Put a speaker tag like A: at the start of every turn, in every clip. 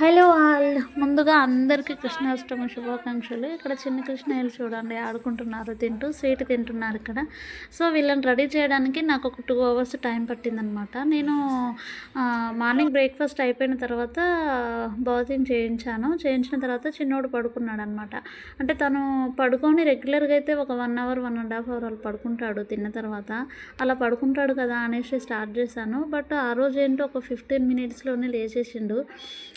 A: Hello all. ముందుగా అందరికీ కృష్ణాష్టమి శుభాకాంక్షలు. ఇక్కడ చిన్న కృష్ణయ్యలు చూడండి ఆడుకుంటున్నారు తింటూ స్వీట్ తింటున్నారు ఇక్కడ. సో వీళ్ళని రెడీ చేయడానికి నాకు ఒక టూ అవర్స్ టైం పట్టిందనమాట నేను మార్నింగ్ బ్రేక్ఫాస్ట్ అయిపోయిన తర్వాత బాతింగ్ చేయించాను. చేయించిన తర్వాత చిన్నోడు పడుకున్నాడు అనమాట అంటే తను పడుకొని రెగ్యులర్గా అయితే ఒక one hour one and half hour వాళ్ళు పడుకుంటాడు తిన్న తర్వాత. అలా పడుకుంటాడు కదా అనేసి స్టార్ట్ చేశాను. బట్ ఆ రోజు ఏంటో ఒక ఫిఫ్టీన్ మినిట్స్లోనే లేచేసిండు.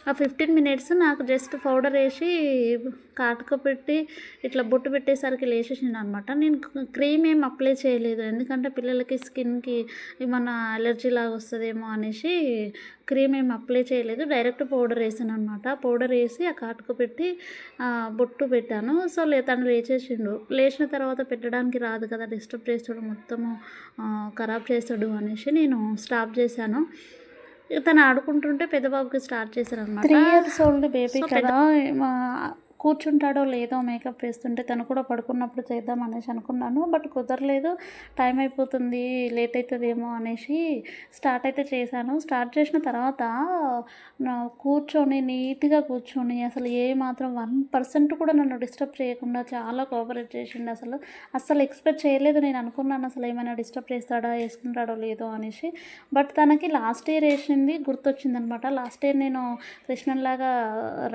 A: ఆ ఫిఫ్టీన్ మినిట్స్ నాకు జస్ట్ పౌడర్ వేసి కాటుక పెట్టి ఇట్లా బొట్టు పెట్టేసరికి లేచేసిండు అనమాట నేను క్రీమ్ ఏం అప్లై చేయలేదు. ఎందుకంటే పిల్లలకి స్కిన్కి ఏమన్నా అలర్జీ లాగా వస్తుందేమో అనేసి క్రీమ్ ఏం అప్లై చేయలేదు. డైరెక్ట్ పౌడర్ వేసాను అనమాట పౌడర్ వేసి ఆ కాటుక పెట్టి బొట్టు పెట్టాను. సో లే తను లేచేసిండు. లేచిన తర్వాత పెట్టడానికి రాదు కదా డిస్టర్బ్ చేస్తాడు మొత్తము ఖరాబ్ చేస్తాడు అనేసి నేను స్టాప్ చేశాను. తను ఆడుకుంటుంటే పెద్ద బాబుకి స్టార్ట్ చేశాను అనమాట త్రీ ఇయర్స్ ఓల్డ్ బేబీ కదా మా- కూర్చుంటాడో లేదో మేకప్ వేస్తుంటే తను కూడా పడుకున్నప్పుడు చేద్దాం అనేసి అనుకున్నాను. బట్ కుదరలేదు. టైం అయిపోతుంది లేట్ అవుతుందేమో అనేసి స్టార్ట్ అయితే చేశాను. స్టార్ట్ చేసిన తర్వాత కూర్చొని నీట్గా కూర్చొని అసలు ఏ మాత్రం వన్ పర్సెంట్ కూడా నన్ను డిస్టర్బ్ చేయకుండా చాలా కోఆపరేట్ చేసిండు అసలు. అసలు ఎక్స్పెక్ట్ చేయలేదు. నేను అనుకున్నాను అసలు ఏమైనా డిస్టర్బ్ చేస్తాడా వేసుకుంటాడో లేదో అనేసి. బట్ తనకి లాస్ట్ ఇయర్ వేసింది గుర్తొచ్చిందనమాట. లాస్ట్ ఇయర్ నేను కృష్ణన్లాగా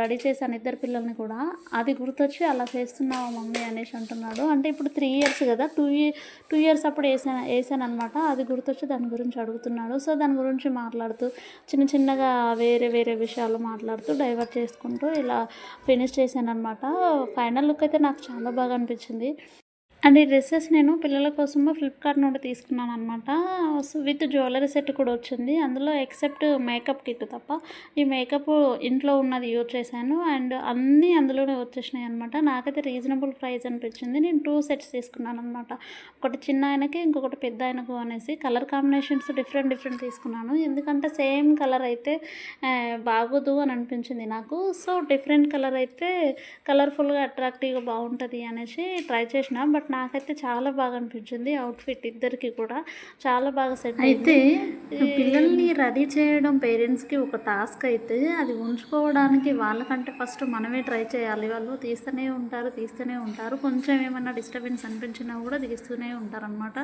A: రెడీ చేశాను ఇద్దరు పిల్లల్ని కూడా. అది గుర్తొచ్చి అలా చేస్తున్నావా మమ్మీ అనేసి అంటున్నాడు. అంటే ఇప్పుడు త్రీ ఇయర్స్ కదా టూ ఇయర్ టూ ఇయర్స్ అప్పుడు వేసాను వేసాను అనమాట అది గుర్తొచ్చి దాని గురించి అడుగుతున్నాడు. సో దాని గురించి మాట్లాడుతూ చిన్న చిన్నగా వేరే వేరే విషయాలు మాట్లాడుతూ డైవర్ట్ చేసుకుంటూ ఇలా ఫినిష్ చేశాను అనమాట ఫైనల్ లుక్ అయితే నాకు చాలా బాగా అనిపించింది. అండ్ ఈ డ్రెస్సెస్ నేను పిల్లల కోసము ఫ్లిప్కార్ట్ నుండి తీసుకున్నాను అనమాట విత్ జ్యువెలరీ సెట్ కూడా వచ్చింది. అందులో ఎక్సెప్ట్ మేకప్ కిట్ తప్ప ఈ మేకప్ ఇంట్లో ఉన్నది యూజ్ చేశాను. అండ్ అన్నీ అందులోనే వచ్చేసినాయి అనమాట నాకైతే రీజనబుల్ ప్రైస్ అనిపించింది. నేను టూ సెట్స్ తీసుకున్నాను అనమాట ఒకటి చిన్న ఆయనకి ఇంకొకటి పెద్ద ఆయనకు అనేసి కలర్ కాంబినేషన్స్ డిఫరెంట్ డిఫరెంట్ తీసుకున్నాను. ఎందుకంటే సేమ్ కలర్ అయితే బాగోదు అని అనిపించింది నాకు. సో డిఫరెంట్ కలర్ అయితే కలర్ఫుల్గా అట్రాక్టివ్గా బాగుంటుంది అనేసి ట్రై చేసిన. బట్ నాకైతే చాలా బాగా అనిపించింది. అవుట్ఫిట్ ఇద్దరికి కూడా చాలా బాగా సెట్ అయితే పిల్లల్ని రెడీ చేయడం పేరెంట్స్కి ఒక టాస్క్ అయితే అది ఉంచుకోవడానికి వాళ్ళకంటే ఫస్ట్ మనమే ట్రై చేయాలి. వాళ్ళు తీస్తూనే ఉంటారు తీస్తూనే ఉంటారు. కొంచెం ఏమైనా డిస్టర్బెన్స్ అనిపించినా కూడా తీస్తూనే ఉంటారు అనమాట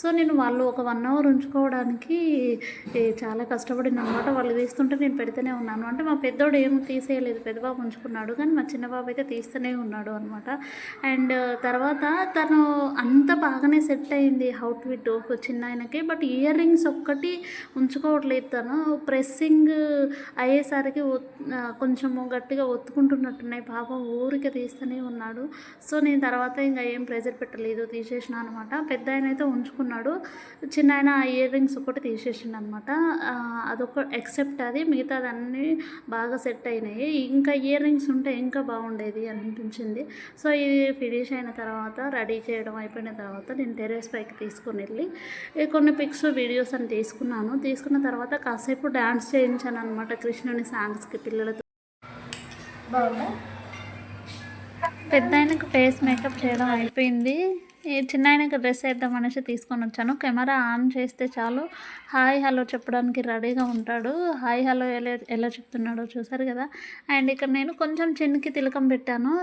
A: సో నేను వాళ్ళు ఒక వన్ అవర్ ఉంచుకోవడానికి చాలా కష్టపడిన అనమాట వాళ్ళు తీస్తుంటే నేను పెడుతూనే ఉన్నాను. అంటే మా పెద్దోడు ఏం తీసేయలేదు. పెద్దబాబు ఉంచుకున్నాడు. కానీ మా చిన్న బాబు అయితే తీస్తూనే ఉన్నాడు అనమాట అండ్ తర్వాత తను అంత బాగానే సెట్ అయింది హౌట్ విట్ ఒక చిన్న ఆయనకి బట్ ఇయర్ రింగ్స్ ఒక్కటి ఉంచుకోవట్లేదు తను. ప్రెస్సింగ్ అయ్యేసరికి కొంచెము గట్టిగా ఒత్తుకుంటున్నట్టున్నాయి. పాపం ఊరికే తీస్తూనే ఉన్నాడు. సో నేను తర్వాత ఇంకా ఏం ప్రెజర్ పెట్టలేదు తీసేసిన అనమాట. పెద్ద ఆయన అయితే ఉంచుకున్నాడు. చిన్న ఆయన ఇయర్ రింగ్స్ ఒకటి తీసేసిండు అనమాట అదొక ఎక్సెప్ట్ అది. మిగతాదన్నీ బాగా సెట్ అయినాయి. ఇంకా ఇయర్ రింగ్స్ ఉంటే ఇంకా బాగుండేది అనిపించింది. సో ఇది ఫినిష్ అయిన తర్వాత రెడీ చేయడం అయిపోయిన తర్వాత నేను టెరెస్ పైకి తీసుకొని వెళ్ళి కొన్ని పిక్స్ వీడియోస్ అని తీసుకున్నాను. తీసుకున్న తర్వాత కాసేపు డ్యాన్స్ చేయించాను అనమాట కృష్ణుని సాంగ్స్కి పిల్లలతో. పెద్ద ఆయనకు ఫేస్ మేకప్ చేయడం అయిపోయింది. ఈ చిన్న ఆయనకు డ్రెస్ వేద్దాం అనేసి తీసుకొని వచ్చాను. కెమెరా ఆన్ చేస్తే చాలు. హాయ్ హలో చెప్పడానికి రెడీగా ఉంటాడు. హాయ్ హలో ఎలా ఎలా చెప్తున్నాడో చూసారు కదా. అండ్ ఇక్కడ నేను కొంచెం చిన్కి తిలకం పెట్టాను.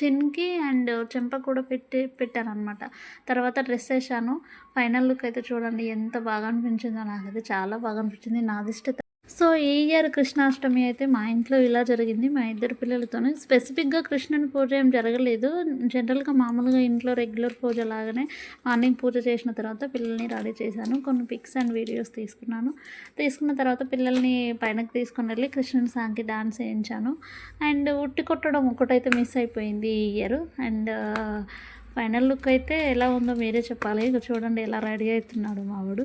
A: చిన్కి అండ్ చెంప కూడా పెట్టి పెట్టాను అనమాట తర్వాత డ్రెస్ వేసాను ఫైనల్ లుక్ అయితే చూడండి ఎంత బాగా అనిపించిందో నాకైతే చాలా బాగా అనిపించింది. నాదిష్ట సో ఈ ఇయర్ కృష్ణాష్టమి అయితే మా ఇంట్లో ఇలా జరిగింది. మా ఇద్దరు పిల్లలతోనే. స్పెసిఫిక్గా కృష్ణుని పూజ ఏం జరగలేదు. జనరల్గా మామూలుగా ఇంట్లో రెగ్యులర్ పూజ లాగానే మార్నింగ్ పూజ చేసిన తర్వాత పిల్లల్ని రెడీ చేశాను. కొన్ని పిక్స్ అండ్ వీడియోస్ తీసుకున్నాను. తీసుకున్న తర్వాత పిల్లల్ని పైనకి తీసుకుని వెళ్ళి కృష్ణుని సాంగ్కి డాన్స్ వేయించాను. అండ్ ఉట్టి కొట్టడం ఒకటైతే మిస్ అయిపోయింది ఈ ఇయర్. అండ్ ఫైనల్ లుక్ అయితే ఎలా ఉందో మీరే చెప్పాలి. ఇక చూడండి ఎలా రెడీ అవుతున్నాడు మావాడు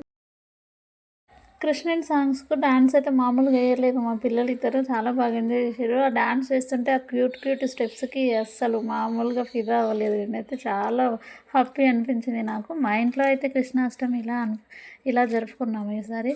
A: కృష్ణన్ సాంగ్స్కు డాన్స్ అయితే మామూలుగా వేయలేదు. మా పిల్లలు ఇద్దరు చాలా బాగా ఎంజాయ్ చేశారు. ఆ డాన్స్ వేస్తుంటే ఆ క్యూట్ క్యూట్ స్టెప్స్కి అస్సలు మామూలుగా ఫిదా అవ్వలేదు. నేనైతే చాలా హ్యాపీ అనిపించింది నాకు. మా ఇంట్లో అయితే కృష్ణాష్టమి ఇలా ఇలా జరుపుకున్నాము ఈసారి.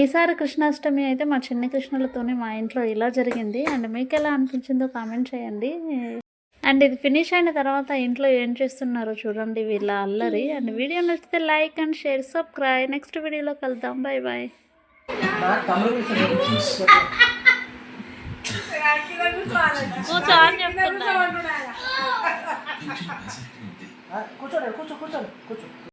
A: ఈసారి కృష్ణాష్టమి అయితే మా చిన్న కృష్ణులతోనే మా ఇంట్లో ఇలా జరిగింది. అండ్ మీకు ఎలా అనిపించిందో కామెంట్ చేయండి. అండ్ ఇది ఫినిష్ అయిన తర్వాత ఇంట్లో ఏం చేస్తున్నారో చూడండి వీళ్ళ అల్లరి. అండ్ వీడియో నచ్చితే like and share subscribe. Next వీడియోలో కలుద్దాం. బాయ్ బాయ్ కూర్చో అని చెప్తున్నా
B: కూర్చోండి కూర్చో కూర్చోండి కూర్చో.